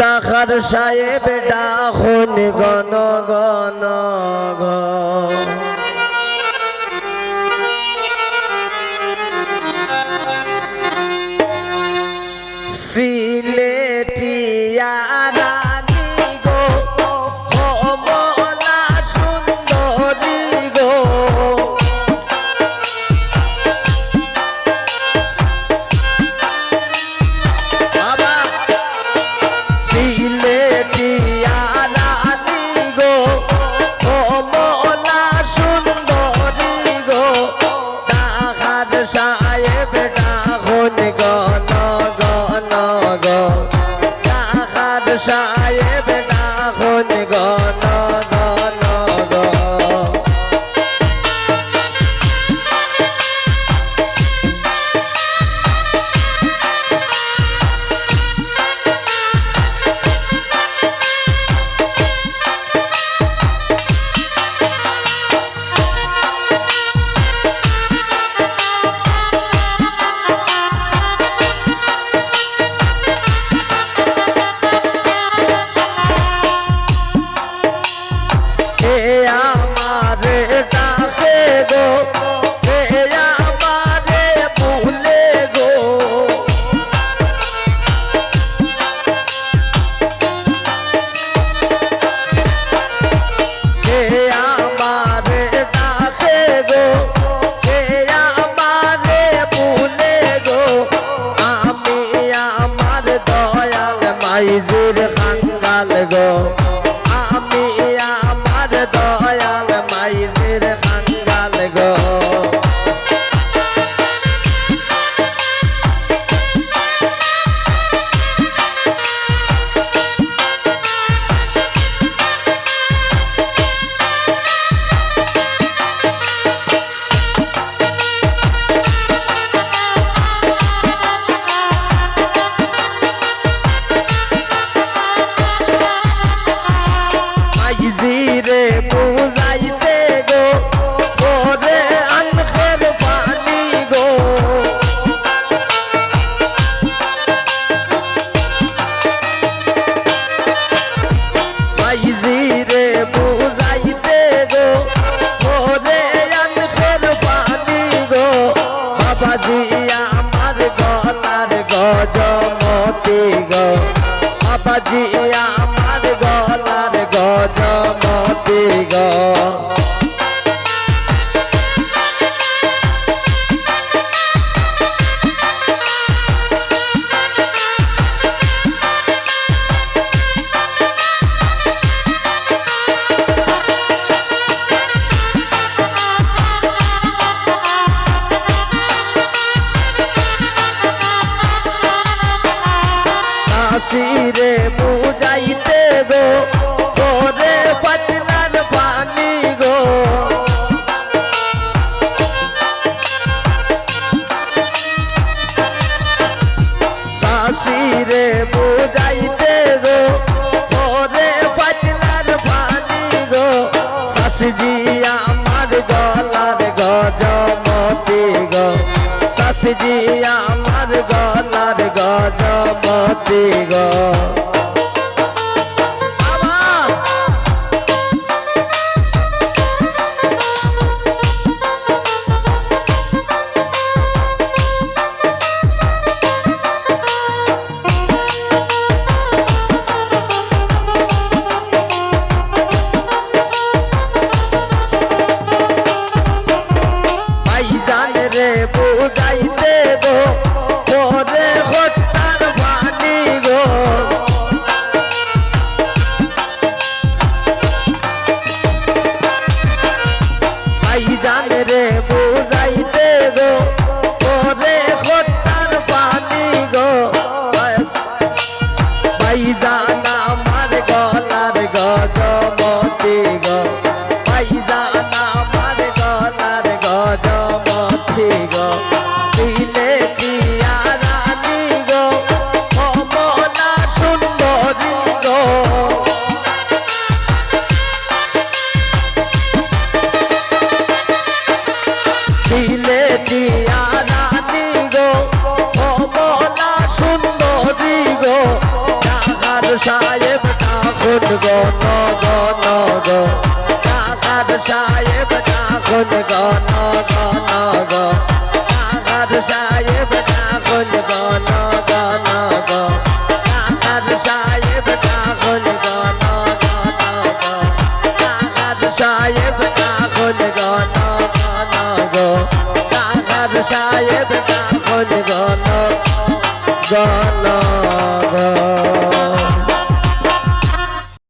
ডাকার সাহেব ডাকুন গণ গণ গ গণ গণ গ তাহার সায় ফাইজের কাঙ্গাল গো। আজি আম রে বুঝাইতে গো। ওরে পাটনার পানি গো। শাসজি আমার গলার গজমতি গো। শাসজি আমার গলার গজমতি গো। রে বুঝাইতে গো পরে হত্যার বাণী গো। ভাই জান রে সাহেব ডাকুন গণ গণ গো কাকার সাহেব ডাকুন গণ গণ গো কাকার সাহেব ডাকুন গণ গণ গো কাকার সাহেব ডাকুন গণ গণ গো কাকার সাহেব ডাকুন গণ গণ গো কাকার সাহেব ডাকুন গণ গণ